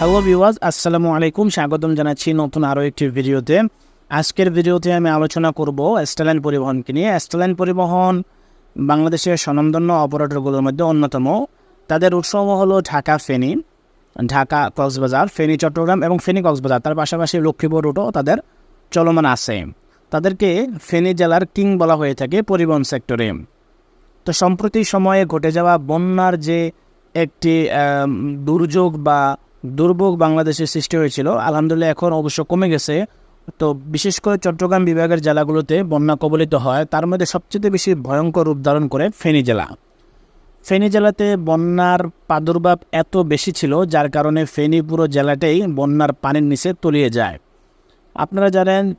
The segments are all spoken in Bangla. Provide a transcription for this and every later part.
হ্যালো ভিওয়াজ আসসালামু আলাইকুম স্বাগতম জানাচ্ছি নতুন আরও একটি ভিডিওতে। আজকের ভিডিওতে আমি আলোচনা করব স্টেলাইন পরিবহনকে নিয়ে। স্টেলাইন পরিবহন বাংলাদেশের স্বনামধন্য অপারেটরগুলোর মধ্যে অন্যতম। তাদের উৎসব হলো ঢাকা ফেনী, ঢাকা কক্সবাজার, ফেনী, চট্টগ্রাম এবং ফেনী কক্সবাজার। তার পাশাপাশি লক্ষ্মীপুর রুটও তাদের চলমান আছে। তাদেরকে ফেনী জেলার কিং বলা হয়ে থাকে পরিবহন সেক্টরে তো সম্প্রতি সময়ে ঘটে যাওয়া বন্যার যে একটি দুর্যোগ বা দুর্ভোগ বাংলাদেশে সৃষ্টি হয়েছিল। আলহামদুলিল্লাহ এখন অবশ্য কমে গেছে। তো বিশেষ করে চট্টগ্রাম বিভাগের জেলাগুলোতে বন্যা কবলিত হয়। তার মধ্যে সবচেয়ে বেশি ভয়ঙ্কর রূপ ধারণ করে ফেনী জেলা। ফেনী জেলাতে বন্যার প্রাদুর্ভাব এত বেশি ছিল, যার কারণে ফেনী পুরো জেলাটাই বন্যার পানির নিচে তলিয়ে যায়। আপনারা জানেন,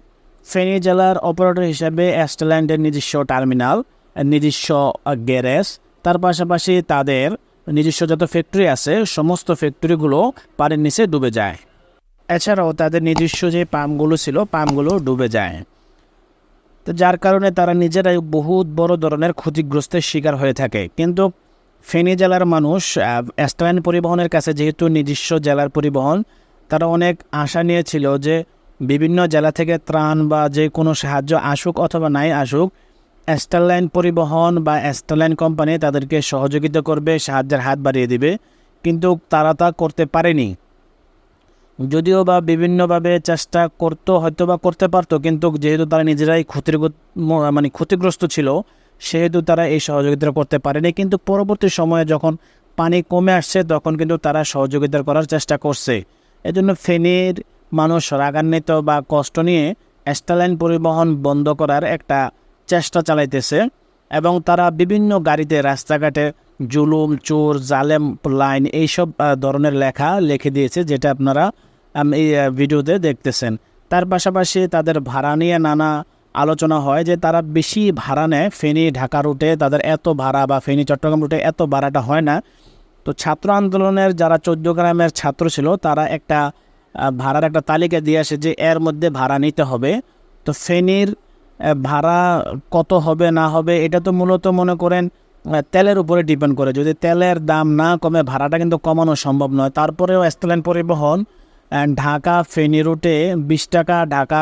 ফেনী জেলার অপারেটর হিসেবে অ্যাস্টেল্যান্ডের নিজস্ব টার্মিনাল, নিজস্ব গ্যারেজ। তার পাশাপাশি তাদের নিজস্ব যত ফ্যাক্টরি আছে, সমস্ত ফ্যাক্টরিগুলো পানির নিচে ডুবে যায়। এছাড়াও তাদের নিজস্ব যে পাম্পগুলো ছিল, পাম্পগুলো ডুবে যায়। তো যার কারণে তারা নিজেরাই বহুত বড় ধরনের ক্ষতিগ্রস্তের শিকার হয়ে থাকে। কিন্তু ফেনী জেলার মানুষ অ্যাস্ট্রাইন পরিবহনের কাছে যেহেতু নিজস্ব জেলার পরিবহন, তারা অনেক আশা নিয়েছিল যে বিভিন্ন জেলা থেকে ত্রাণ বা যে কোনো সাহায্য আসুক অথবা নাই আসুক অ্যাস্টারলাইন পরিবহন বা অ্যাস্টারলাইন কোম্পানি তাদেরকে সহযোগিতা করবে, সাহায্যের হাত বাড়িয়ে দিবে, কিন্তু তারা তা করতে পারেনি। যদিও বা বিভিন্নভাবে চেষ্টা করতো হয়তো বা করতে পারতো, কিন্তু যেহেতু তারা নিজেরাই ক্ষতির মানে ক্ষতিগ্রস্ত ছিল, সেহেতু তারা এই সহযোগিতা করতে পারেনি। কিন্তু পরবর্তী সময়ে যখন পানি কমে আসছে, তখন কিন্তু তারা সহযোগিতা করার চেষ্টা করছে। এজন্য ফেনীর মানুষ রাগান্বিত বা কষ্ট নিয়ে স্টালাইন পরিবহন বন্ধ করার একটা চেষ্টা চালাইতেছে এবং তারা বিভিন্ন গাড়িতে, রাস্তাঘাটে জুলুম, চোর, জালেম, লাইন এইসব ধরনের লেখা লিখে দিয়েছে যেটা আপনারা এই ভিডিওতে দেখতেছেন। তার পাশাপাশি তাদের ভাড়া নিয়ে নানা আলোচনা হয় যে তারা বেশি ভাড়া নেয় ফেনী, ঢাকা রুটে। তাদের এত ভাড়া বা ফেনী, চট্টগ্রাম রুটে এত ভাড়াটা হয় না। তো ছাত্র আন্দোলনের যারা চোদ্দ গ্রামের ছাত্র ছিল, তারা একটা ভাড়ার একটা তালিকা দিয়ে আসে যে এর মধ্যে ভাড়া নিতে হবে। তো ফেনীর ভাড়া কত হবে, না হবে, এটা তো মূলত মনে করেন তেলের উপরে ডিপেন্ড করে। যদি তেলের দাম না কমে, ভাড়াটা কিন্তু কমানো সম্ভব নয়। তারপরেও স্থলেন পরিবহন ঢাকা ফেনী রুটে বিশ টাকা, ঢাকা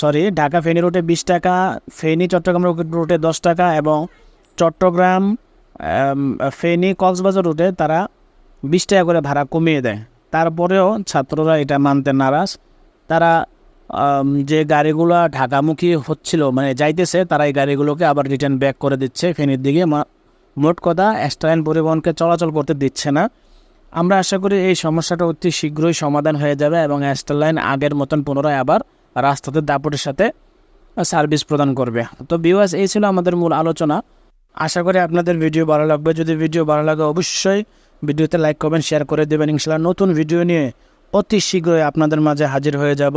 সরি ঢাকা ফেনী রুটে বিশ টাকা, ফেনী চট্টগ্রাম রুটে দশ টাকা এবং চট্টগ্রাম ফেনী কক্সবাজার রুটে তারা বিশ টাকা করে ভাড়া কমিয়ে দেয়। তারপরেও ছাত্ররা এটা মানতে নারাজ। তারা যে গাড়িগুলো ঢাকামুখী হচ্ছিল মানে যাইতেছে, তারা এই গাড়িগুলোকে আবার রিটার্ন ব্যাক করে দিচ্ছে ফেনীর দিকে। মোট কথা স্টাইন পরিবহনকে চলাচল করতে দিচ্ছে না। আমরা আশা করি এই সমস্যাটা অতি শীঘ্রই সমাধান হয়ে যাবে এবং লাইন আগের মতন পুনরায় আবার রাস্তাতে দাপটের সাথে সার্ভিস প্রদান করবে। তো বিওয়াস এই ছিল আমাদের মূল আলোচনা। আশা করি আপনাদের ভিডিও ভালো লাগবে। যদি ভিডিও ভালো লাগে, অবশ্যই ভিডিওতে লাইক করবেন শেয়ার করে দেবেন। ইনশাল্লাহ নতুন ভিডিও নিয়ে অতি শীঘ্রই আপনাদের মাঝে হাজির হয়ে যাব।